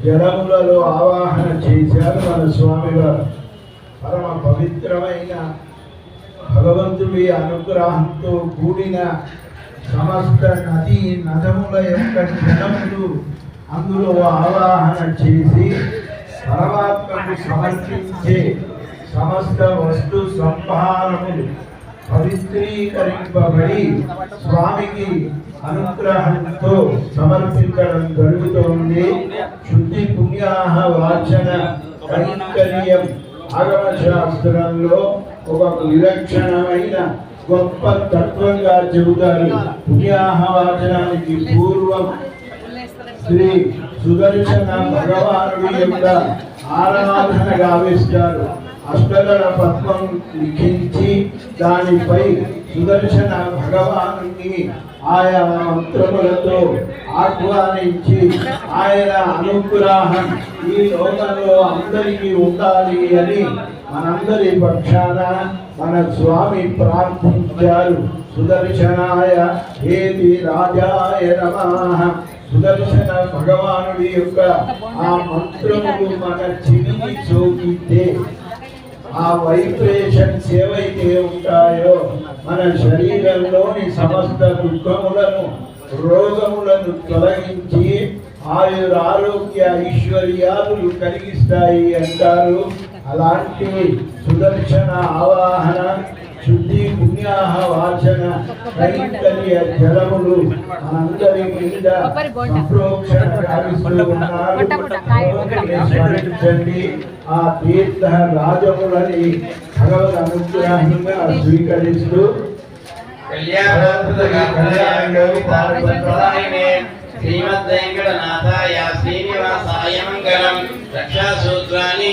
జలములలో ఆవాహన చేశారు మన స్వామి వారు పరమ పవిత్రమైన భగవంతుడి అనుగ్రహంతో కూడిన సమస్త నది నదముల యొక్క జలములు అందులో ఆవాహన చేసి పరమాత్మకు సమర్పించే సమస్త వస్తు సంహారములు పవిత్రీకరింపబడి స్వామికి అనుగ్రహంతో సమర్పించడం జరుగుతోంది. శుద్ధి పుణ్యాహ వాచన కైంకర్యం ఆగమ శాస్త్రంలో ఒక విలక్షణమైన గొప్ప తత్వంగా చెబుతారు. పుణ్యాహ వాచనానికి పూర్వం శ్రీ సుదర్శన భగవానుడి యొక్క ఆరాధన గావిస్తారు. అష్టగణ పద్మం లిఖించి దానిపై సుదర్శన భగవాను ఆయా మంత్రములతో ఆహ్వానించి ఆయన అనుగ్రహం ఈ లోకంలో అందరికీ ఉండాలి అని మనందరి పక్షాన మన స్వామి ప్రార్థించారు. సుదర్శనాయ ఏది రాజాయ నమః. సుదర్శన భగవానుడి యొక్క ఆ మంత్రములు మన చిరిగి సోకితే ఆ వైబ్రేషన్స్ ఏవైతే ఉంటాయో మన శరీరంలోని సమస్త దుఃఖములను రోగములను తొలగించి ఆయుర ఆరోగ్య ఐశ్వర్యాలు కలిగిస్తాయి అంటారు. అలాంటి సుదర్శన ఆవాహన శుద్ధి పుణ్యాహ వాచన జలములు మనందరి మీద ఆ తీర్థ రాజములని భగవద్ అనుగ్రహంగా స్వీకరిస్తూ శ్రీమద్వేంకటనాథాయ శ్రీనివాసాయ మంగళం రక్షాసూత్రాన్ని